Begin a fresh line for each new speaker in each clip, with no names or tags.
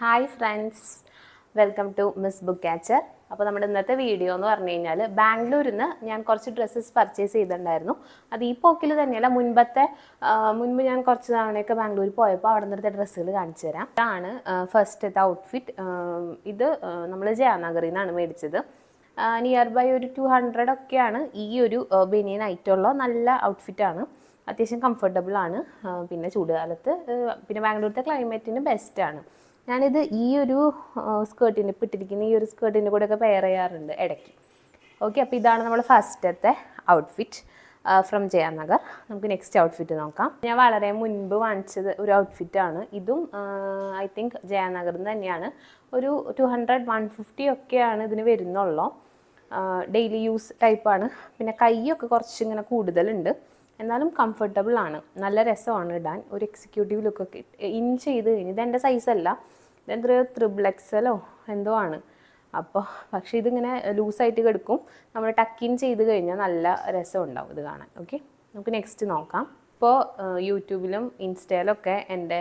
Hi friends welcome to Miss Book Catcher അപ്പോൾ നമ്മുടെ ഇന്നത്തെ വീഡിയോ എന്ന് പറഞ്ഞു കഴിഞ്ഞാൽ ബാംഗ്ലൂരിൽ നിന്ന് ഞാൻ കുറച്ച് ഡ്രസ്സസ് പർച്ചേസ് ചെയ്തിട്ടുണ്ടായിരുന്നു. അത് ഈ പോക്കിൽ തന്നെയല്ല മുൻപത്തെ മുൻപ് ഞാൻ കുറച്ച് തവണയൊക്കെ ബാംഗ്ലൂരിൽ പോയപ്പോൾ അവിടെ നിന്നത്തെ ഡ്രസ്സുകൾ കാണിച്ചു തരാം. ഇതാണ് ഫസ്റ്റത്തെ ഔട്ട്ഫിറ്റ് ഇത് നമ്മൾ ജയാനഗറിൽ നിന്നാണ് മേടിച്ചത്. നിയർ ബൈ ഒരു ടു ഹൺഡ്രഡ് ഒക്കെയാണ് ഈ ഒരു ബനിയൻ ആയിട്ടുള്ള നല്ല ഔട്ട്ഫിറ്റാണ് അത്യാവശ്യം ആ, പിന്നെ ചൂടുകാലത്ത് പിന്നെ ബാംഗ്ലൂരത്തെ ക്ലൈമറ്റിന് ബെസ്റ്റാണ് ഞാനിത് ഈ ഒരു സ്കേർട്ടിന് ഇപ്പം ഇട്ടിരിക്കുന്ന ഈ ഒരു സ്കേർട്ടിന്റെ കൂടെയൊക്കെ പെയർ ചെയ്യാറുണ്ട് ഇടയ്ക്ക്. ഓക്കെ അപ്പോൾ ഇതാണ് നമ്മുടെ ഫസ്റ്റത്തെ ഔട്ട്ഫിറ്റ് ഫ്രം ജയനഗർ നമുക്ക് നെക്സ്റ്റ് ഔട്ട്ഫിറ്റ് നോക്കാം. ഞാൻ വളരെ മുൻപ് വാങ്ങിച്ചത് ഒരു ഔട്ട്ഫിറ്റാണ് ഇതും ഐ തിങ്ക് ജയനഗറിൽ തന്നെയാണ്. ഒരു ടു ഹൺഡ്രഡ് വൺ ഫിഫ്റ്റി ഒക്കെയാണ് ഇതിന് വരുന്നുള്ളൂ. ഡെയിലി യൂസ് ടൈപ്പാണ് പിന്നെ കൈയൊക്കെ കുറച്ച് ഇങ്ങനെ കൂടുതലുണ്ട്. എന്നാലും കംഫർട്ടബിൾ ആണ്. നല്ല രസമാണ് ഇടാൻ. ഒരു എക്സിക്യൂട്ടീവ് ലുക്കൊക്കെ ഇൻ ചെയ്ത് കഴിഞ്ഞ്. ഇതെന്റെ സൈസല്ല ഇതെന്തോ ത്രിബിൾ എക്സലോ എന്തോ ആണ്. അപ്പോൾ പക്ഷേ ഇതിങ്ങനെ ലൂസായിട്ട് കിടക്കും. നമ്മൾ ടക്കിൻ ചെയ്ത് കഴിഞ്ഞാൽ നല്ല രസം ഉണ്ടാവും ഇത് കാണാൻ. ഓക്കെ നമുക്ക് നെക്സ്റ്റ് നോക്കാം. ഇപ്പോൾ യൂട്യൂബിലും ഇൻസ്റ്റയിലൊക്കെ എന്റെ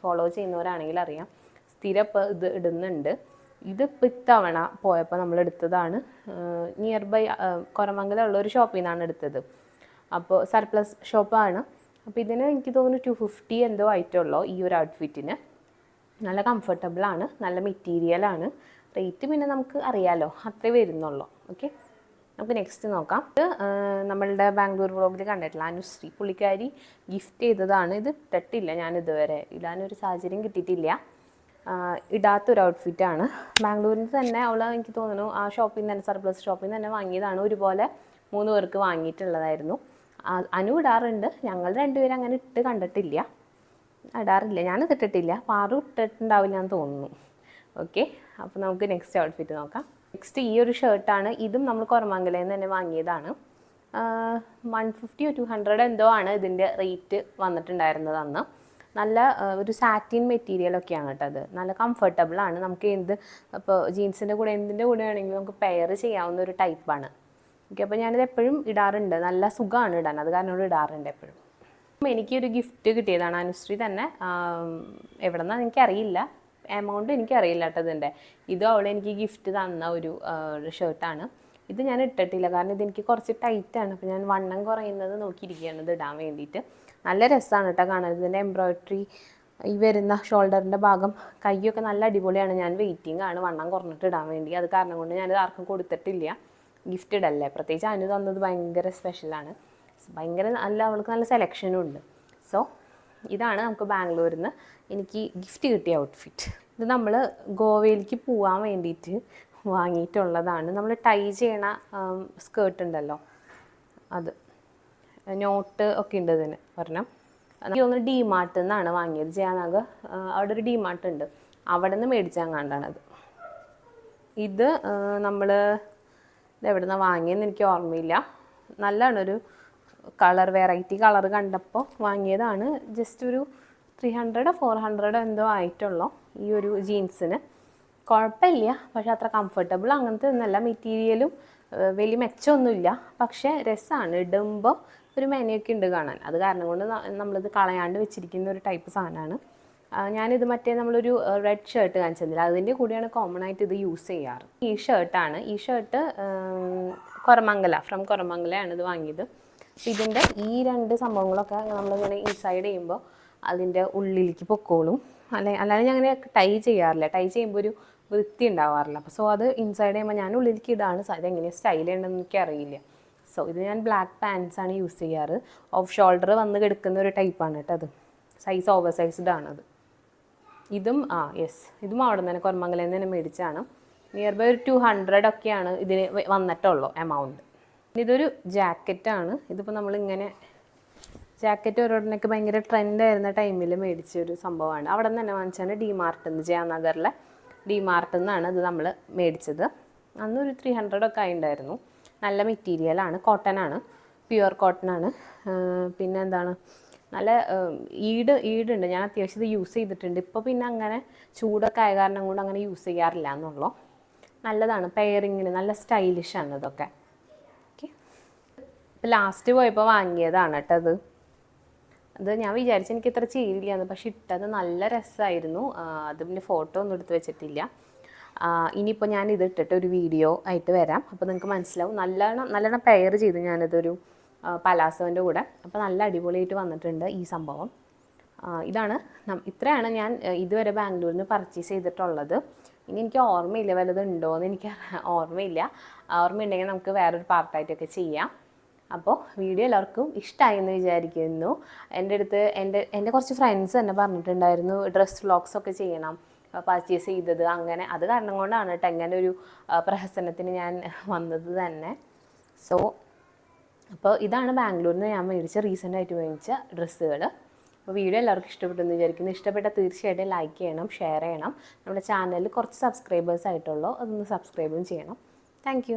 ഫോളോ ചെയ്യുന്നവരാണെങ്കിൽ അറിയാം. സ്ഥിരം ഇപ്പോൾ ഇത് ഇടുന്നുണ്ട്. ഇത് ഇത്തവണ പോയപ്പോൾ നമ്മൾ എടുത്തതാണ് നിയർ ബൈ കൊറമംഗലമുള്ള ഒരു ഷോപ്പിൽ നിന്നാണ് എടുത്തത്. അപ്പോൾ സർപ്ലസ് ഷോപ്പാണ് അപ്പോൾ ഇതിന് എനിക്ക് തോന്നുന്നു ടു ഫിഫ്റ്റി എന്തോ ആയിട്ടുള്ളൂ ഈ ഒരു ഔട്ട്ഫിറ്റിന് നല്ല കംഫർട്ടബിളാണ് നല്ല മെറ്റീരിയലാണ് റേറ്റ് പിന്നെ നമുക്ക് അറിയാമല്ലോ അത്രേ വരുന്നുള്ളൂ. ഓക്കെ നമുക്ക് നെക്സ്റ്റ് നോക്കാം. ഇത് നമ്മളുടെ ബാംഗ്ലൂർ വ്ളോഗിൽ കണ്ടിട്ടില്ല. അനുശ്രീ പുള്ളിക്കാരി ഗിഫ്റ്റ് ചെയ്തതാണ്. ഇത് ഇട്ടിട്ടില്ല ഞാൻ ഇതുവരെ. ഇടാനൊരു സാഹചര്യം കിട്ടിയിട്ടില്ല. ആ, ഇടാത്തൊരു ഔട്ട്ഫിറ്റാണ് ബാംഗ്ലൂരിൽ തന്നെ അവൾ എനിക്ക് തോന്നുന്നു ആ ഷോപ്പിൽ നിന്ന് തന്നെ സർപ്ലസ് ഷോപ്പിൽ നിന്ന് തന്നെ വാങ്ങിയതാണ്. ഒരുപോലെ മൂന്ന് പേർക്ക് വാങ്ങിയിട്ടുള്ളതായിരുന്നു. അനു ഇടാറുണ്ട്. ഞങ്ങൾ രണ്ടുപേരും അങ്ങനെ ഇട്ട് കണ്ടിട്ടില്ല. ഇടാറില്ല. ഞാനത് ഇട്ടിട്ടില്ല. പാറു ഇട്ടിട്ടുണ്ടാവില്ല എന്ന് തോന്നുന്നു. ഓക്കെ അപ്പോൾ നമുക്ക് നെക്സ്റ്റ് ഔട്ട്ഫിറ്റ് നോക്കാം. നെക്സ്റ്റ് ഈ ഒരു ഷർട്ടാണ് ഇതും നമ്മൾ കുറമംഗലയിൽ നിന്ന് തന്നെ വാങ്ങിയതാണ്. വൺ ഫിഫ്റ്റി ടു ഹൺഡ്രഡ് എന്തോ ആണ് ഇതിന്റെ റേറ്റ് വന്നിട്ടുണ്ടായിരുന്നത് അന്ന്. നല്ല ഒരു സാറ്റിൻ മെറ്റീരിയലൊക്കെയാണ് കേട്ടോ അത്. നല്ല കംഫർട്ടബിൾ ആണ്. നമുക്ക് എന്ത് ഇപ്പോൾ ജീൻസിന്റെ കൂടെ എന്തിന്റെ കൂടെ ആണെങ്കിലും നമുക്ക് പെയർ ചെയ്യാവുന്ന ഒരു ടൈപ്പാണ് ഓക്കെ അപ്പോൾ ഞാനിത് എപ്പോഴും ഇടാറുണ്ട്. നല്ല സുഖമാണ് ഇടാൻ. അത് കാരണം ഇടാറുണ്ട് എപ്പോഴും. എനിക്കൊരു ഗിഫ്റ്റ് കിട്ടിയതാണ്. അനുശ്രീ തന്നെ എവിടെ നിന്നാണ് എനിക്കറിയില്ല എമൗണ്ട് എനിക്കറിയില്ല കേട്ടോ ഇതിന്റെ. ഇതും അവൾ എനിക്ക് ഗിഫ്റ്റ് തന്ന ഒരു ഷർട്ടാണ് ഇത് ഞാൻ ഇട്ടിട്ടില്ല. കാരണം ഇതെനിക്ക് കുറച്ച് ടൈറ്റാണ് അപ്പോൾ ഞാൻ വണ്ണം കുറയുന്നത് നോക്കിയിരിക്കുകയാണ് ഇത് ഇടാൻ വേണ്ടിയിട്ട്. നല്ല രസമാണ് കേട്ടോ കാണാൻ. ഇതിന്റെ എംബ്രോയ്ഡറി ഈ വരുന്ന ഷോൾഡറിന്റെ ഭാഗം കൈയൊക്കെ നല്ല അടിപൊളിയാണ്. ഞാൻ വെയിറ്റിംഗ് ആണ് വണ്ണം കുറഞ്ഞിട്ട് ഇടാൻ വേണ്ടി. അത് കാരണം കൊണ്ട് ഞാനിത് ആർക്കും കൊടുത്തിട്ടില്ല. ഗിഫ്റ്റ് ഇടല്ലേ? പ്രത്യേകിച്ച് അനു തന്നത് ഭയങ്കര സ്പെഷ്യലാണ് ഭയങ്കര നല്ല അവൾക്ക് നല്ല സെലക്ഷനും ഉണ്ട്. സോ ഇതാണ് നമുക്ക് ബാംഗ്ലൂരിൽ നിന്ന് എനിക്ക് ഗിഫ്റ്റ് കിട്ടിയ ഔട്ട്ഫിറ്റ് ഇത് നമ്മൾ ഗോവയിലേക്ക് പോകാൻ വേണ്ടിയിട്ട് വാങ്ങിയിട്ടുള്ളതാണ്. നമ്മൾ ടൈ ചെയ്യണ സ്കേർട്ട് ഉണ്ടല്ലോ. അത് നോട്ട് ഒക്കെ ഉണ്ട് ഇതിന് ഒരെണ്ണം. എനിക്ക് തോന്നുന്നു നിന്നാണ് വാങ്ങിയത്. ജയാനഗർ അവിടെ ഒരു ഡി മാർട്ട് ഉണ്ട്. അവിടെ നിന്ന് മേടിച്ചാൽ കണ്ടാണത് ഇത് നമ്മൾ ഇത് എവിടെ നിന്നാണ് വാങ്ങിയെന്ന് എനിക്ക് ഓർമ്മയില്ല. നല്ലതാണ് ഒരു കളർ വെറൈറ്റി കളർ കണ്ടപ്പോൾ വാങ്ങിയതാണ്. ജസ്റ്റ് ഒരു ത്രീ ഹൺഡ്രഡോ ഫോർ ഹൺഡ്രഡോ എന്തോ ആയിട്ടുള്ളൂ ഈ ഒരു ജീൻസിന്. കുഴപ്പമില്ല പക്ഷെ അത്ര കംഫർട്ടബിൾ അങ്ങനത്തെ ഒന്നല്ല മെറ്റീരിയലും വലിയ മെച്ചമൊന്നുമില്ല. പക്ഷേ രസമാണ് ഇടുമ്പോൾ ഒരു മെനയൊക്കെ ഉണ്ട് കാണാൻ. അത് കാരണം കൊണ്ട് നമ്മളിത് കളയാണ്ട് വെച്ചിരിക്കുന്ന ഒരു ടൈപ്പ് സാധനമാണ്. ഞാനിത് മറ്റേ നമ്മളൊരു റെഡ് ഷർട്ട് കാണിച്ചതില്ല അതിന്റെ കൂടെയാണ് കോമൺ ആയിട്ട് ഇത് യൂസ് ചെയ്യാറ്. ഈ ഷർട്ടാണ് ഈ ഷർട്ട് കൊറമംഗല ഫ്രം കൊറമംഗലയാണ് ഇത് വാങ്ങിയത്. അപ്പോൾ ഇതിന്റെ ഈ രണ്ട് സംഭവങ്ങളൊക്കെ നമ്മളിങ്ങനെ ഇൻസൈഡ് ചെയ്യുമ്പോൾ അതിന്റെ ഉള്ളിലേക്ക് പൊക്കോളും. അല്ലെ അല്ലാതെ ഞാൻ അങ്ങനെ ടൈ ചെയ്യാറില്ല. ടൈ ചെയ്യുമ്പോൾ ഒരു വൃത്തി ഉണ്ടാവാറില്ല. അപ്പോൾ സോ അത് ഇൻസൈഡ് ചെയ്യുമ്പോൾ ഞാൻ ഉള്ളിലേക്ക് ഇടാണ്. എങ്ങനെയാണ് സ്റ്റൈൽ ചെയ്യേണ്ടതെന്ന് എനിക്കറിയില്ല. സോ ഇത് ഞാൻ ബ്ലാക്ക് പാൻസാണ് യൂസ് ചെയ്യാറ്. ഓഫ് ഷോൾഡർ വന്ന് കിടക്കുന്ന ഒരു ടൈപ്പാണ് കേട്ടോ അത്. സൈസ് ഓവർ സൈസ്ഡ് ആണത് ഇതും ആ യെസ് ഇതും അവിടെ നിന്ന് തന്നെ കൊരമംഗലയിൽ നിന്ന് തന്നെ മേടിച്ചാണ് നിയർ ബൈ ഒരു ടു ഹൺഡ്രഡ് ഒക്കെയാണ് ഇതിന് വന്നിട്ടുള്ളൂ എമൗണ്ട് ഇതൊരു ജാക്കറ്റാണ്. ഇതിപ്പോൾ നമ്മളിങ്ങനെ ജാക്കറ്റ് ഓരോടനൊക്കെ ഭയങ്കര ട്രെൻഡ് ആയിരുന്ന ടൈമിൽ മേടിച്ച ഒരു സംഭവമാണ്. അവിടെ നിന്ന് തന്നെ വാങ്ങിച്ചാണ് ഡി മാർട്ടിൽ നിന്ന് ജയാനഗറിലെ ഡി മാർട്ടിൽ നിന്നാണ് ഇത് നമ്മൾ മേടിച്ചത്. അന്നൊരു ത്രീ ഹൺഡ്രഡ് ഒക്കെ ആയിട്ടുണ്ടായിരുന്നു നല്ല മെറ്റീരിയലാണ് കോട്ടൺ ആണ്. പ്യുവർ കോട്ടൺ ആണ്. പിന്നെ എന്താണ്? നല്ല ഈട് ഈടുണ്ട്. ഞാൻ അത്യാവശ്യം ഇത് യൂസ് ചെയ്തിട്ടുണ്ട്. ഇപ്പോൾ പിന്നെ അങ്ങനെ ചൂടൊക്കെ ആയ കാരണം കൊണ്ട് അങ്ങനെ യൂസ് ചെയ്യാറില്ല എന്നുള്ളൂ. നല്ലതാണ്. പെയറിങ്ങിന് നല്ല സ്റ്റൈലിഷാണ് ഇതൊക്കെ. ലാസ്റ്റ് പോയപ്പോൾ വാങ്ങിയതാണ് കേട്ടോ അത്. അത് ഞാൻ വിചാരിച്ചു എനിക്ക് ഇത്ര ചേരില്ലാന്ന് പക്ഷെ ഇട്ടത് നല്ല രസമായിരുന്നു അത് പിന്നെ ഫോട്ടോ ഒന്നും എടുത്ത് വെച്ചിട്ടില്ല. ഇനിയിപ്പോൾ ഞാൻ ഇത് ഇട്ടിട്ട് ഒരു വീഡിയോ ആയിട്ട് വരാം. അപ്പോൾ നിങ്ങൾക്ക് മനസ്സിലാവും നല്ലോണം നല്ലോണം പെയർ ചെയ്തു ഞാനിതൊരു പലാസോന്റെ കൂടെ. അപ്പോൾ നല്ല അടിപൊളിയായിട്ട് വന്നിട്ടുണ്ട് ഈ സംഭവം. ഇതാണ് ഇത്രയാണ് ഞാൻ ഇതുവരെ ബാംഗ്ലൂരിൽ നിന്ന് പർച്ചേസ് ചെയ്തിട്ടുള്ളത്. ഇനി എനിക്ക് ഓർമ്മയില്ല വല്ലതും ഉണ്ടോ എന്ന് എനിക്ക് ഓർമ്മയില്ല. ഓർമ്മയുണ്ടെങ്കിൽ നമുക്ക് വേറൊരു പാർട്ടായിട്ടൊക്കെ ചെയ്യാം. അപ്പോൾ വീഡിയോ എല്ലാവർക്കും ഇഷ്ടമായി എന്ന് വിചാരിക്കുന്നു. എന്റെ അടുത്ത് എന്റെ എന്റെ കുറച്ച് ഫ്രണ്ട്സ് തന്നെ പറഞ്ഞിട്ടുണ്ടായിരുന്നു ഡ്രസ് വ്ളോഗ്സ് ഒക്കെ ചെയ്യണം പർച്ചേസ് ചെയ്തത്. അങ്ങനെ അത് കാരണം കൊണ്ടാണ് കേട്ടോ ഇങ്ങനെ ഒരു പ്രഹസനത്തിന് ഞാൻ വന്നത് തന്നെ. സോ അപ്പോൾ ഇതാണ് ബാംഗ്ലൂരിൽ നിന്ന് ഞാൻ മേടിച്ച റീസെന്റ് ആയിട്ട് മേടിച്ച ഡ്രസ്സുകൾ അപ്പോൾ വീഡിയോ എല്ലാവർക്കും ഇഷ്ടപ്പെട്ടു എന്ന് വിചാരിക്കുന്നു. ഇഷ്ടപ്പെട്ട തീർച്ചയായിട്ടും ലൈക്ക് ചെയ്യണം ഷെയർ ചെയ്യണം. നമ്മുടെ ചാനലിൽ കുറച്ച് സബ്സ്ക്രൈബേഴ്സ് ആയിട്ടുള്ളൂ. അതൊന്ന് സബ്സ്ക്രൈബും ചെയ്യണം. താങ്ക്